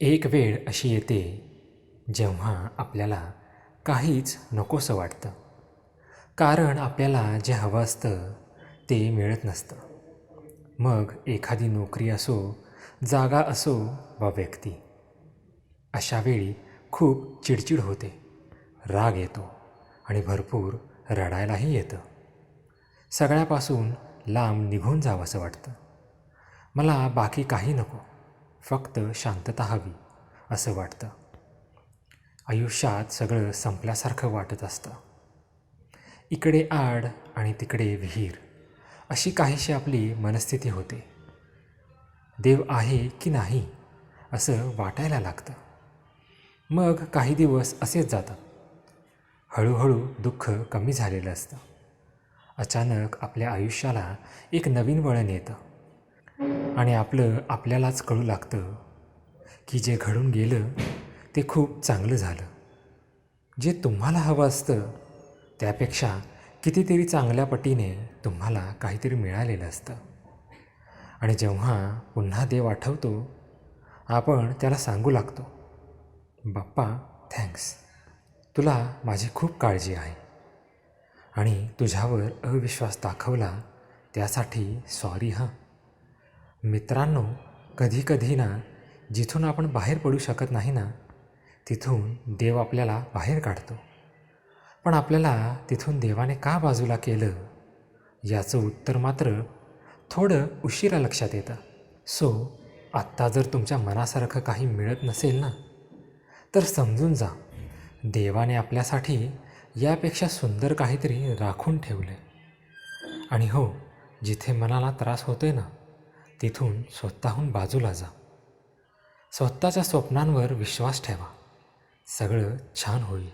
एक वेळ अशी येते जेव्हा आपल्याला काहीच नकोसं वाटतं. कारण आपल्याला जे हवं असतं ते मिळत नसतं. मग एखादी नोकरी असो जागा असो वा व्यक्ती अशा वेळी खूप चिडचिड होते. राग येतो आणि भरपूर रडायलाही येतं. सगळ्यापासून लांब निघून जावंसं वाटतं. मला बाकी काही नको. फक्त शांतता हवी असं वाटतं. आयुष्यात सगळं संपल्यासारखं वाटत असतं. इकडे आड आणि तिकडे विहीर अशी काहीशी आपली मनस्थिती होते. देव आहे की नाही असं वाटायला लागतं. मग काही दिवस असेच जातात. हळूहळू दुःख कमी झालेलं असतं. अचानक आपल्या आयुष्याला एक नवीन वळण येतं. आणि आपलं आपल्यालाच कळू लागतं की जे घडून गेलं ते खूप चांगलं झालं. जे तुम्हाला हवं असतं त्यापेक्षा कितीतरी चांगल्या पटीने तुम्हाला काहीतरी मिळालेलं असतं. आणि जेव्हा पुन्हा देव आठवतो आपण त्याला सांगू लागतो बाप्पा थँक्स. तुला माझी खूप काळजी आहे. आणि तुझ्यावर अविश्वास दाखवला त्यासाठी सॉरी हां. मित्रांनो कधीकधी ना जिथून आपण बाहेर पडू शकत नाही ना तिथून देव आपल्याला बाहेर काढतो. पण आपल्याला तिथून देवाने का बाजूला केलं याचं उत्तर मात्र थोडं उशिरा लक्षात येतं. सो आत्ता जर तुमच्या मनासारखं काही मिळत नसेल ना तर समजून जा देवाने आपल्यासाठी यापेक्षा सुंदर काहीतरी राखून ठेवलं आहे आणि हो जिथे मनाला त्रास होतोय ना तिथून स्वतःहून बाजूला जा. स्वतःच्या स्वप्नांवर विश्वास ठेवा. सगळं छान होईल.